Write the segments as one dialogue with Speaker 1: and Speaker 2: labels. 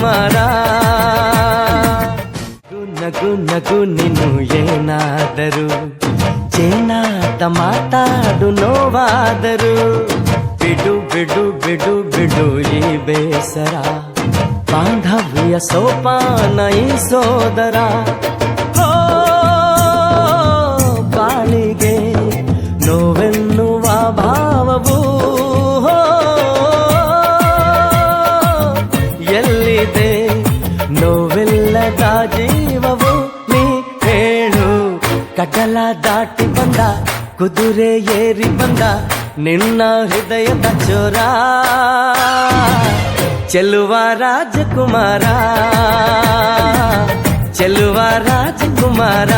Speaker 1: ರಾಜಕುಮಾರ ನಗು ನಗು ನೀನು ಏನಾದರೂ ಚೇನಾಟ ಮಾತಾಡು ನೋವಾದರು ಬಿಡು ಬಿಡು ಬಿಡು ಬಿಡು ಈ ಬೇಸರ ಬಾಂಧವ್ಯ ಸೋಪಾನ ಈ ಸೋದರ ಜೀವವು ನೀ ಹೇಳು ಕಡಲ ದಾಟಿ ಬಂದ ಕುದುರೆ ಏರಿ ಬಂದ ನಿನ್ನ ಹೃದಯದ ಚೋರ ಚೆಲುವ ರಾಜಕುಮಾರ ಚೆಲುವ ರಾಜಕುಮಾರ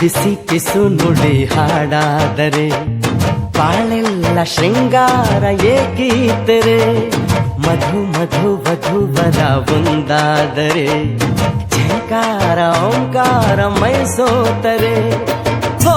Speaker 1: ಬಿಸಿ ಕಿಸು ನುಡಿ ಹಾಡಾದರೆ ಬಾಳೆಲ್ಲ ಶೃಂಗಾರ ಏಕೀತರೆ ಮಧು ಮಧು ವಧುವರ ಒಂದಾದರೆ ಝಂಕಾರ ಓಂಕಾರ ಮೈಸೋತರೆ ಹೋ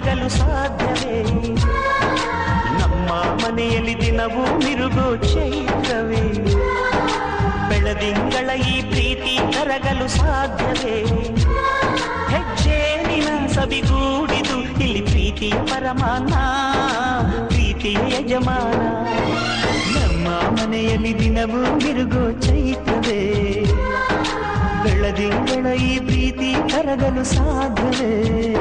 Speaker 2: ಪ್ರೀತಿ ಕರಗಲು ಸಾಧ್ಯವೇ? ನಮ್ಮ ಮನೆಯಲ್ಲಿ ದಿನವೂ ಮಿರುಗೋ ಚೈತ್ರವೇ ಬೆಳದಿಂಗಳ ಈ ಪ್ರೀತಿ ಕರಗಲು ಸಾಧ್ಯವೇ? ಹೆಜ್ಜೇನಿನ ಸಬಿಗೂಡಿದು ಇಲ್ಲಿ ಪ್ರೀತಿಯ ಪರಮಾನ ಪ್ರೀತಿಯ ಯಜಮಾನ. ನಮ್ಮ ಮನೆಯಲ್ಲಿ ದಿನವೂ ಮಿರುಗೋ ಚೈತ್ರವೇ? ಬೆಳದಿಂಗಳ ಈ ಪ್ರೀತಿ ಕರಗಲು ಸಾಧ್ಯವೇ?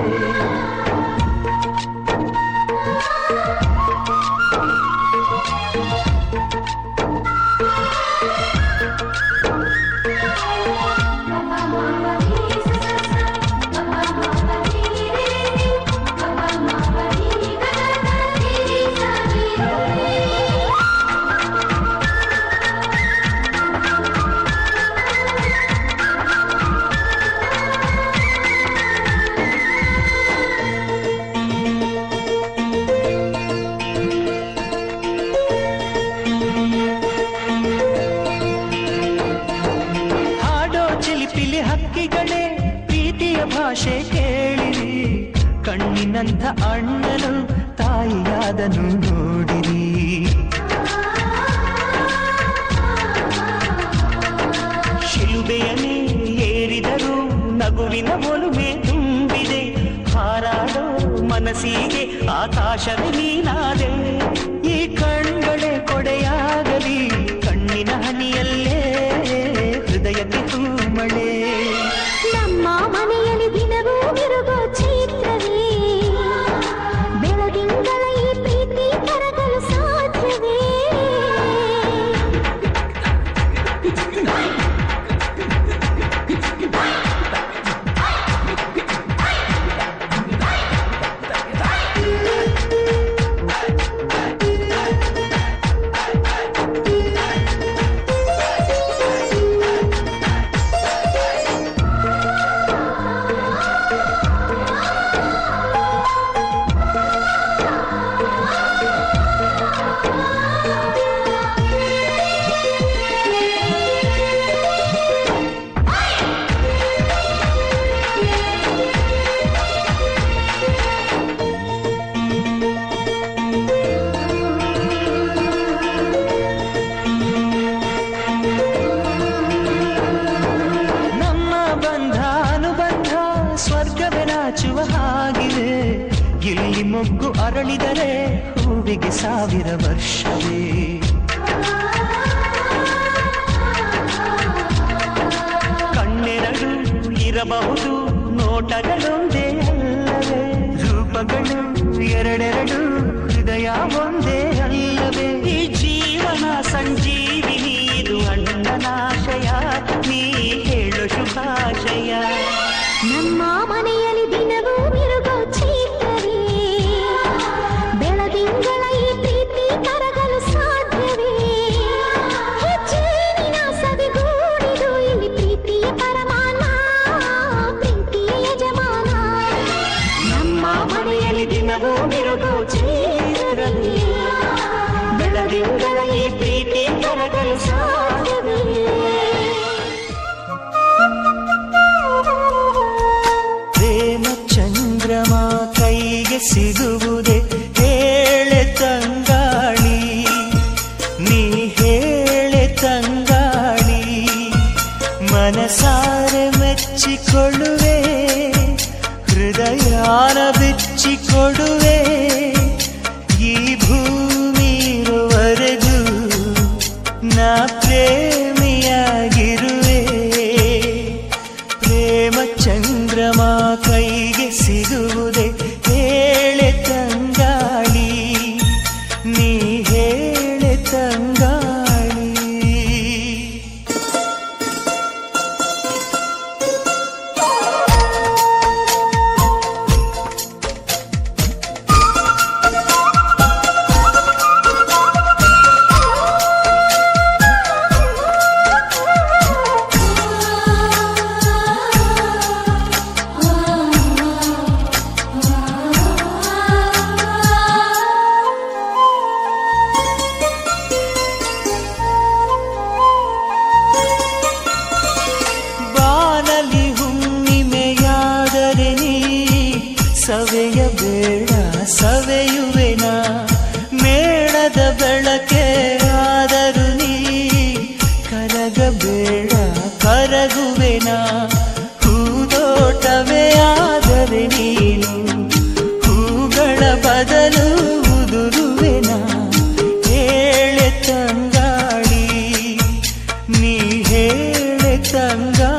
Speaker 2: ಚಿಲಿಪಿಲಿ ಹಕ್ಕಿಗಳೇ, ಪ್ರೀತಿಯ ಭಾಷೆ ಕೇಳಿರಿ. ಕಣ್ಣಿನಂಥ ಅಣ್ಣನು, ತಾಯಿಯಾದನು ನೋಡಿರಿ. ಶಿಲುಬೆಯನೇ ಏರಿದರು ನಗುವಿನ ಒಲುಮೆ ತುಂಬಿದೆ. ಹಾರಾಡೋ ಮನಸ್ಸಿಗೆ ಆಕಾಶವೇ ನೀನಾದೆ. ಈ ಕಣ್ಗಳೇ ಕೊಡೆಯಾಗಲಿ ಹೂವಿಗೆ ಸಾವಿರ ವರ್ಷವೇ. ಕಣ್ಣೆರಡು ಇರಬಹುದು ನೋಟಗಳೊಂದೇ ಅಲ್ಲವೇ. ರೂಪಗಳು ಎರಡೆರಡು ಹೃದಯ ಒಂದೇ. ಸಿಗುವುದೇ ಹೇಳೆ ತಂಗಾಳಿ ನೀ ಹೇಳೆ ತಂಗಾಳಿ ಮನಸಾರೆ ಮೆಚ್ಚಿಕೊಳ್ಳುವೆ ಹೃದಯಾನ ಬಿಚ್ಚಿಕೊಡುವೆ ಈ ಭೂಮಿ ಇರುವರೆಗೂ ನಾ ಪ್ರೇಮಿಯಾಗಿರುವೆ ಮೇಣದ ಬೆಳಕೆ ಆದರೂ ನೀ ಕರಗಬೇಡ, ಕರಗುವೆನ. ಹೂದೋಟವೇ ಆದರೆ ನೀನು ಹೂಗಳ ಬದಲು ಉದುರುವೆನ. ಹೇಳೆ ತಂಗಾಳಿ, ನೀ ಹೇಳೆ ತಂಗಾಳಿ.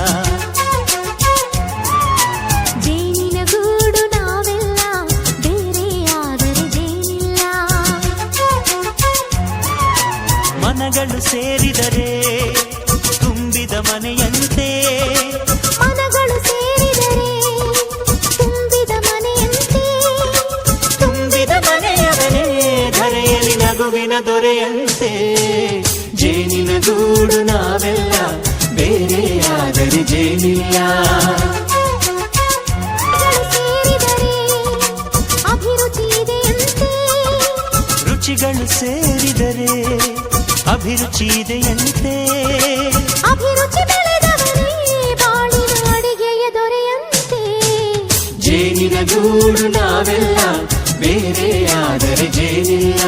Speaker 2: ಸೇರಿದರೆ ತುಂಬಿದ ಮನೆಯಂತೆ.
Speaker 3: ಮನಗಳು ಸೇರಿದರೆ ತುಂಬಿದ ಮನೆಯಂತೆ.
Speaker 2: ತುಂಬಿದ ಮನೆಯವನೇ ಧರೆಯಲ್ಲಿ ನಗುವಿನ ದೊರೆಯಂತೆ. ಜೇನಿನ ಗೂಡು ನಾವೆಲ್ಲ ಬೇರೆಯಾದರೆ ಜೇನಿಲ್ಲ.
Speaker 3: ಅಭಿರುಚಿ
Speaker 2: ರುಚಿಗಳು ಸೇರಿದರೆ ಅಭಿರುಚಿ ಇದೆಯಂತೆ
Speaker 3: ಅಭಿರುಚಿ ಬೆಳೆದವನೇ ಬಾಳಿನ ಅಡಿಗೆಯ ದೊರೆಯಂತೆ.
Speaker 2: ಜೇನಿನ ಗೂಡು ನಾವೆಲ್ಲ ಬೇರೆಯಾದರೆ ಜೇನಿಲ್ಲ.